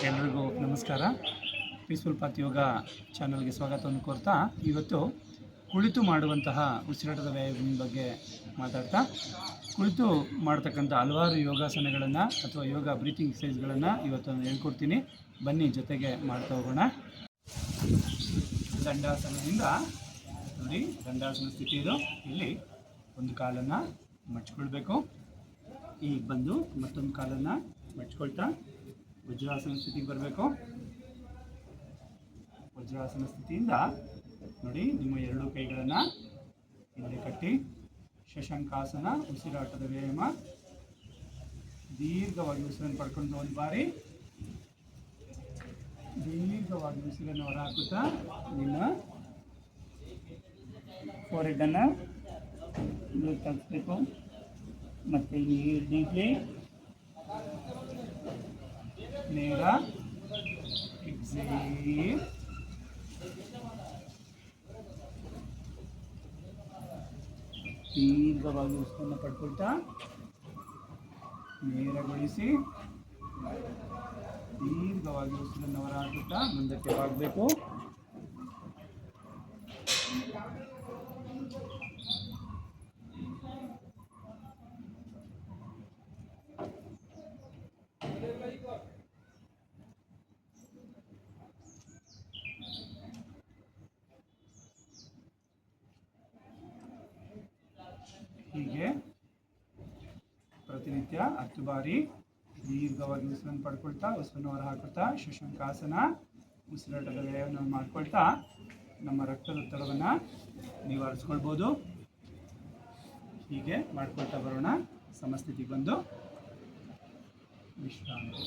ಎಲ್ರಿಗೂ ನಮಸ್ಕಾರ. Peaceful path ಯೋಗ ಚಾನಲ್ಗೆ ಸ್ವಾಗತವನ್ನು ಕೋರ್ತಾ ಇವತ್ತು ಕುಳಿತು ಮಾಡುವಂತಹ ಉಸಿರಾಟದ ವ್ಯಾಯಾಮದ ಬಗ್ಗೆ ಮಾತಾಡ್ತಾ, ಕುಳಿತು ಮಾಡ್ತಕ್ಕಂಥ ಹಲವಾರು ಯೋಗಾಸನಗಳನ್ನು ಅಥವಾ ಯೋಗ ಬ್ರೀತಿಂಗ್ ಎಕ್ಸಸೈಸ್ಗಳನ್ನು ಇವತ್ತು ನಾನು ಹೇಳ್ಕೊಡ್ತೀನಿ. ಬನ್ನಿ, ಜೊತೆಗೆ ಮಾಡ್ತಾ ಹೋಗೋಣ. ದಂಡಾಸನದಿಂದ ನೋಡಿ ದಂಡಾಸನ ಸ್ಥಿತಿ ಇದು. ಇಲ್ಲಿ ಒಂದು ಕಾಲನ್ನು ಮಚ್ಕೊಳ್ಬೇಕು ಈಗ ಬಂದು ಮತ್ತೊಂದು ಕಾಲನ್ನು ಮಡ್ಚ್ಕೊಳ್ತಾ ವಜ್ರಾಸನ ಸ್ಥಿತಿಗೆ ಬರಬೇಕು. ವಜ್ರಾಸನ ಸ್ಥಿತಿಯಿಂದ ನೋಡಿ, ನಿಮ್ಮ ಎರಡು ಕೈಗಳನ್ನು ಹಿಂದೆ ಕಟ್ಟಿ, ಶಶಂಕಾಸನ, ಉಸಿರಾಟದ ವ್ಯಾಯಾಮ, ದೀರ್ಘವಾಗಿ ಉಸಿರನ್ನು ಪಡ್ಕೊಂಡು ಒಂದು ಬಾರಿ. ದೀರ್ಘವಾಗಿ ಉಸಿರನ್ನು ಹೊರಹಾಕುತ್ತಾ ನಿಮ್ಮ ಫೋರೆಡ್ಡನ್ನು ತಗ್ಸ್ಬೇಕು ಮತ್ತು ನೀಡ್ಲಿ ನೇರ ಎಕ್ಸೇಲ್ ದೀರ್ಘವಾಗಿ ಉಸಿರನ್ನು ಪಡ್ಕೊಳ್ತಾ ನೇರಗೊಳಿಸಿ ದೀರ್ಘವಾಗಿ ಉಸಿರನ್ನು ಹೊರಹಾಕುತ್ತಾ ಮುಂದಕ್ಕೆ ಬಾಗಬೇಕು ಹೀಗೆ ಪ್ರತಿನಿತ್ಯ ಹತ್ತು ಬಾರಿ ದೀರ್ಘವಾಗಿ ಉಸಿರನ್ನು ಪಡ್ಕೊಳ್ತಾ, ಉಸಿರನ್ನು ಹೊರ ಹಾಕುತ್ತಾ ಶುಶಂಕಾಸನ, ಉಸಿರಾಟದ ವ್ಯಯವನ್ನು ಮಾಡ್ಕೊಳ್ತಾ ನಮ್ಮ ರಕ್ತದೊತ್ತಡವನ್ನು ನಿವಾರಿಸ್ಕೊಳ್ಬೋದು. ಹೀಗೆ ಮಾಡ್ಕೊಳ್ತಾ ಬರೋಣ. ಸಮಸ್ಥಿತಿಗೆ ಬಂದು ವಿಶ್ರಾಂತಿ.